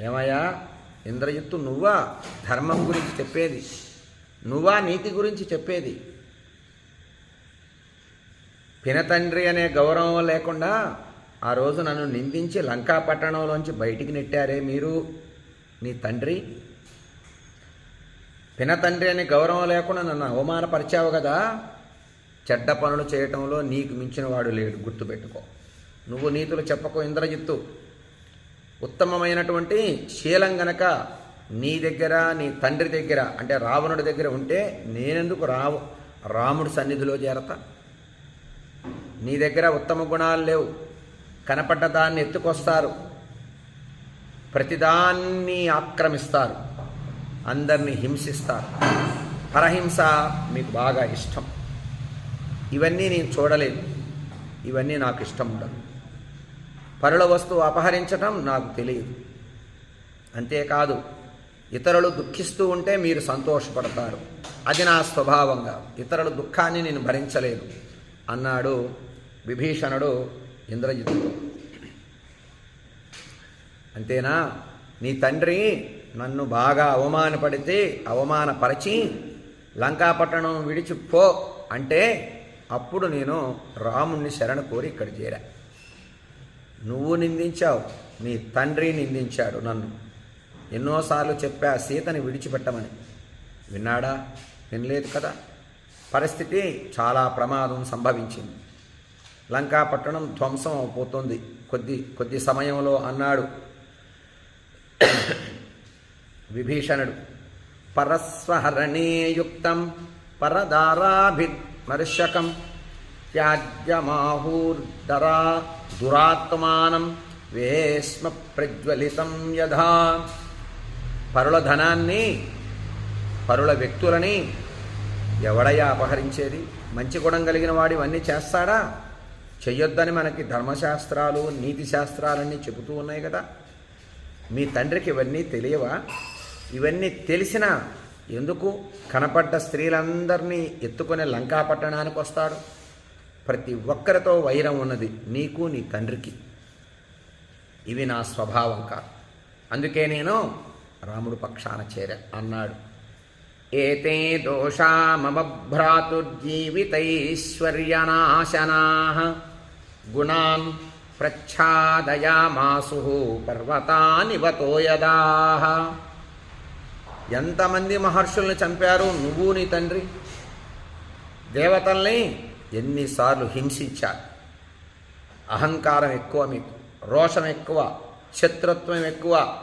ఏమయ్యా? ఇంద్రజిత్తు నువ్వా ధర్మం గురించి చెప్పేది? నువ్వా నీతి గురించి చెప్పేది? పినతండ్రి అనే గౌరవం లేకుండా ఆ రోజు నన్ను నిందించి లంకా పట్టణంలోంచి బయటికి నెట్టారే మీరు నీ తండ్రి? పినతండ్రి అనే గౌరవం లేకుండా నన్ను అవమానపరిచావు కదా? చెడ్డ పనులు చేయటంలో నీకు మించిన వాడు లేడు గుర్తుపెట్టుకో. నువ్వు నీతులు చెప్పకు ఇంద్రజిత్తు. ఉత్తమమైనటువంటి శీలం గనక నీ దగ్గర నీ తండ్రి దగ్గర అంటే రావణుడి దగ్గర ఉంటే నేనెందుకు రావు? రాముడి సన్నిధిలో చేరతా? నీ దగ్గర ఉత్తమ గుణాలు లేవు. కనపడ్డ దాన్ని ఎత్తుకొస్తారు. ప్రతిదాన్ని ఆక్రమిస్తారు. అందరినీ హింసిస్తారు. పరహింస మీకు బాగా ఇష్టం. ఇవన్నీ నేను చూడలేదు. ఇవన్నీ నాకు ఇష్టం ఉండదు. పరుల వస్తువు అపహరించటం నాకు తెలియదు. అంతేకాదు ఇతరులు దుఃఖిస్తూ ఉంటే మీరు సంతోషపడతారు. అది నా స్వభావంగా. ఇతరుల దుఃఖాన్ని నేను భరించలేను. అన్నాడు విభీషణుడు ఇంద్రజిత్తుడు. అంతేనా? నీ తండ్రి నన్ను బాగా అవమానపడితే అవమానపరిచి లంకాపట్టణం విడిచిపో అంటే అప్పుడు నేను రాముణ్ణి శరణ కోరి ఇక్కడ చేరా. నువ్వు నిందించావు నీ తండ్రి నిందించాడు నన్ను. ఎన్నోసార్లు చెప్పా సీతని విడిచిపెట్టమని. విన్నాడా? వినలేదు కదా. పరిస్థితి చాలా ప్రమాదం సంభవించింది. లంకాపట్టణం ధ్వంసం అయిపోతుంది కొద్ది కొద్ది సమయంలో అన్నాడు విభీషణుడు. పరస్వహరణేయుక్తం పరదారాభిమర్శకం త్యాజ్యమాహూర్ధరా దురాత్మానం వేస్మ ప్రజ్వలితం యథా పరుల ధనాన్ని పరుల వ్యక్తులని ఎవడయ్యా అపహరించేది మంచి గుణం కలిగిన వాడు ఇవన్నీ చేస్తాడా చెయ్యొద్దని మనకి ధర్మశాస్త్రాలు నీతి శాస్త్రాలన్నీ చెబుతూ ఉన్నాయి కదా మీ తండ్రికి ఇవన్నీ తెలియవా ఇవన్నీ తెలిసినా ఎందుకు కనపడ్డ స్త్రీలందరినీ ఎత్తుకునే లంకా పట్టణానికి వస్తాడు ప్రతి ఒక్కరితో వైరం ఉన్నది నీకు నీ తండ్రికి. ఇవి నా స్వభావం కాదు. అందుకే నేను రాముడు పక్షాన చేరా అన్నాడు. ఏతే దోషా మమ భ్రాతుర్జీవితైశ్వర్యనాశనా గుణాన్ ప్రచ్ఛాదయామాసు పర్వతానివతోయదా ఎంతమంది మహర్షుల్ని చంపారు? నువ్వు నీ తండ్రి. దేవతల్ని ఎన్నిసార్లు హింసించారు అహంకారం ఎక్కువ మీకు రోషం ఎక్కువ శత్రుత్వం ఎక్కువ.